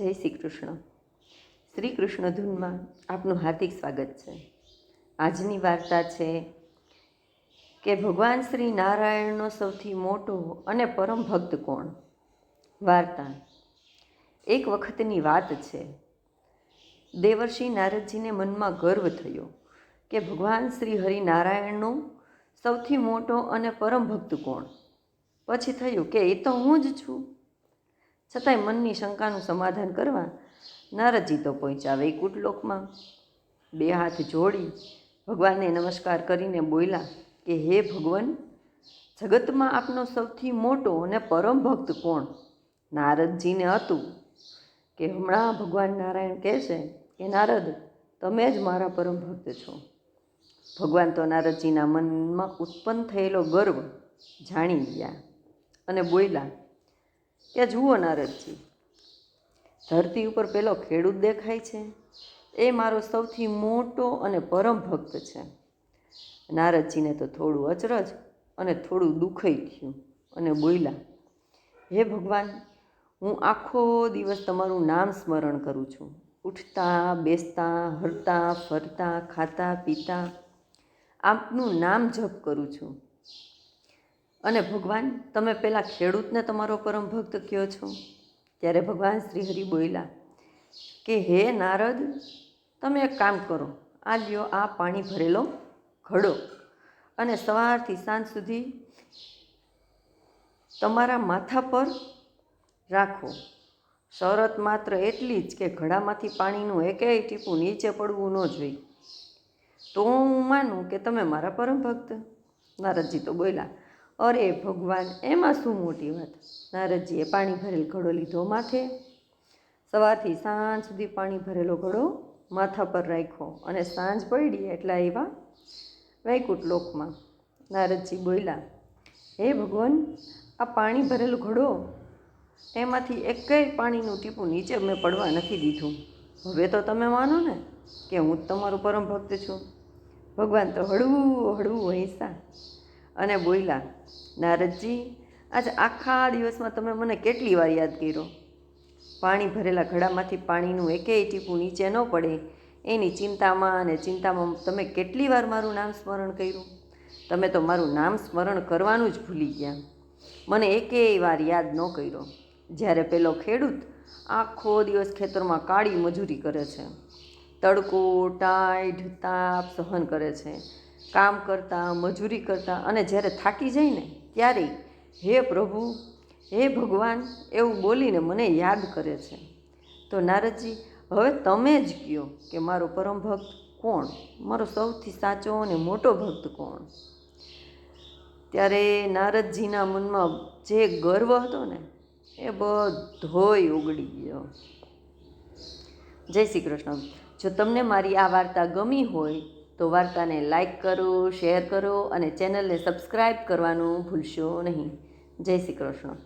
જય શ્રી કૃષ્ણ. શ્રી કૃષ્ણ ધૂનમાં આપનું હાર્દિક સ્વાગત છે. આજની વાર્તા છે કે ભગવાન શ્રી નારાયણનો સૌથી મોટો અને પરમ ભક્ત કોણ? વાર્તા. એક વખતની વાત છે. દેવર્ષિ નારદજીને મનમાં ગર્વ થયો કે ભગવાન શ્રી હરિનારાયણનો સૌથી મોટો અને પરમ ભક્ત કોણ? પછી થયું કે એ તો હું જ છું. છતાંય મનની શંકાનું સમાધાન કરવા નારદજી તો પહોંચ્યા વૈકુટ લોકમાં બે હાથ જોડી ભગવાનને નમસ્કાર કરીને બોલ્યા કે, હે ભગવાન, જગતમાં આપનો સૌથી મોટો અને પરમ ભક્ત કોણ? નારદજીને હતું કે, હમણાં ભગવાન નારાયણ કહે છે કે, નારદ, તમે જ મારા પરમ ભક્ત છો. ભગવાન તો નારદજીના મનમાં ઉત્પન્ન થયેલો ગર્વ જાણી ગયા અને બોલ્યા કે જુઓ નારદજી, ધરતી ઉપર પેલો ખેડૂત દેખાય છે. એ મારો સૌથી મોટો અને પરમ ભક્ત છે. નારદજીને તો થોડું અચરજ અને થોડું દુઃખઈ થયું અને બોલ્યા, હે ભગવાન, હું આખો દિવસ તમારું નામ સ્મરણ કરું છું. ઉઠતા, બેસતા, હરતા, ફરતા, ખાતા, પીતા, આપનું નામ જપ કરું છું. અને ભગવાન, તમે પેલા ખેડૂતને તમારો પરમ ભક્ત કયો છો? ત્યારે ભગવાન શ્રી હરિ બોલ્યા, કે હે નારદ, તમે એક કામ કરો, આ લ્યો, આ પાણી ભરેલો ઘડો. અને સવારથી સાંજ સુધી તમારા માથા પર રાખો. શરત માત્ર એટલી જ કે ઘડામાંથી પાણીનું એકેય ટીપું નીચે પડવું ન જોઈએ. તો હું માનું કે તમે મારા પરમ ભક્ત? નારદજી તો બોલ્યા અરે ભગવાન, એમાં શું મોટી વાત? નારદજીએ પાણી ભરેલ ઘડો લીધો માથે. સવારથી સાંજ સુધી પાણી ભરેલો ઘડો માથા પર રાખ્યો અને સાંજ પડી એટલે આવ્યા વૈકુંઠ લોકમાં. નારદજી બોલ્યા, હે ભગવાન, આ પાણી ભરેલો ઘડો, એમાંથી એકેય પાણીનું ટીપું નીચે મેં પડવા નથી દીધું. હવે તો તમે માનો ને કે હું જ તમારું પરમ ભક્ત છું. ભગવાન તો હળવું હળવું હૈસા. અને બોલ્યા, નારદજી, આજે આખા દિવસમાં તમે મને કેટલી વાર યાદ કર્યો? પાણી ભરેલા ઘડામાંથી પાણીનું એકેય ટીપું નીચે ન પડે. એની ચિંતામાં અને ચિંતામાં તમે કેટલી વાર મારું નામ સ્મરણ કર્યું? તમે તો મારું નામ સ્મરણ કરવાનું જ ભૂલી ગયા. મને એકેય વાર યાદ ન કર્યો. જ્યારે પેલો ખેડૂત આખો દિવસ ખેતરમાં કાળી મજૂરી કરે છે. તડકો ટાઈઢ તાપ સહન કરે છે. કામ કરતાં, મજૂરી કરતાં અને જ્યારે થાકી જાય ને, ત્યારે હે પ્રભુ, હે ભગવાન એવું બોલીને મને યાદ કરે છે. તો નારદજી, હવે તમે જ કહો કે મારો પરમ ભક્ત કોણ? મારો સૌથી સાચો અને મોટો ભક્ત કોણ? ત્યારે નારદજીના મનમાં જે ગર્વ હતો ને, એ બધોય ઉગડી ગયો. જય શ્રી કૃષ્ણ. જો તમને મારી આ વાર્તા ગમી હોય તો વાર્તાને લાઇક કરો, શેર કરો અને ચેનલને સબસ્ક્રાઈબ કરવાનું ભૂલશો નહીં. જય શ્રી કૃષ્ણ.